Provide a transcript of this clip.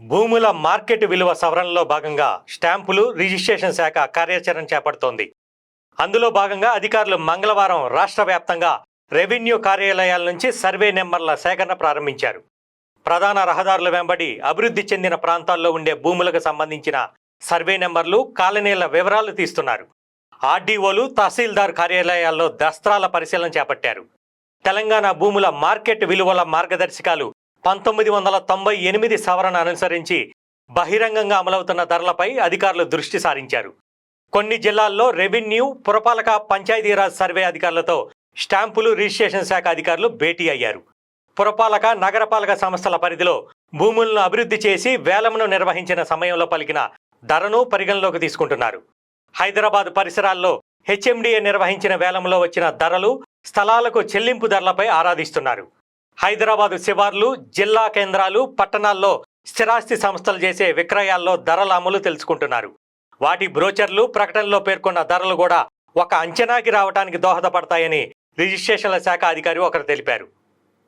భూముల మార్కెట్ విలువ సవరణలో భాగంగా స్టాంపులు రిజిస్ట్రేషన్ శాఖ కార్యాచరణ చేపడుతోంది. అందులో భాగంగా అధికారులు మంగళవారం రాష్ట్ర వ్యాప్తంగా రెవెన్యూ కార్యాలయాల నుంచి సర్వే నెంబర్ల సేకరణ ప్రారంభించారు. ప్రధాన రహదారుల వెంబడి అభివృద్ధి చెందిన ప్రాంతాల్లో ఉండే భూములకు సంబంధించిన సర్వే నెంబర్లు కాలనీల వివరాలు తీస్తున్నారు. ఆర్డీఓలు తహసీల్దార్ కార్యాలయాల్లో దస్త్రాల పరిశీలన చేపట్టారు. తెలంగాణ భూముల మార్కెట్ విలువల మార్గదర్శకాలు పంతొమ్మిది వందల తొంభై ఎనిమిది సవరణ అనుసరించి బహిరంగంగా అమలవుతున్న ధరలపై అధికారులు దృష్టి సారించారు. కొన్ని జిల్లాల్లో రెవెన్యూ పురపాలక పంచాయతీరాజ్ సర్వే అధికారులతో స్టాంపులు రిజిస్ట్రేషన్ శాఖ అధికారులు భేటీ అయ్యారు. పురపాలక నగరపాలక సంస్థల పరిధిలో భూములను అభివృద్ధి చేసి వేలమును నిర్వహించిన సమయంలో పలికిన ధరను పరిగణలోకి తీసుకుంటున్నారు. హైదరాబాద్ పరిసరాల్లో హెచ్ఎండిఏ నిర్వహించిన వేలంలో వచ్చిన ధరలు స్థలాలకు చెల్లింపు ధరలపై ఆరాధిస్తున్నారు. హైదరాబాద్ శివార్లు జిల్లా కేంద్రాలు పట్టణాల్లో స్థిరాస్తి సంస్థలు చేసే విక్రయాల్లో ధరల అమలు తెలుసుకుంటున్నారు. వాటి బ్రోచర్లు ప్రకటనలో పేర్కొన్న ధరలు కూడా ఒక అంచనాకి రావడానికి దోహదపడతాయని రిజిస్ట్రేషన్ల శాఖ అధికారి ఒకరు తెలిపారు.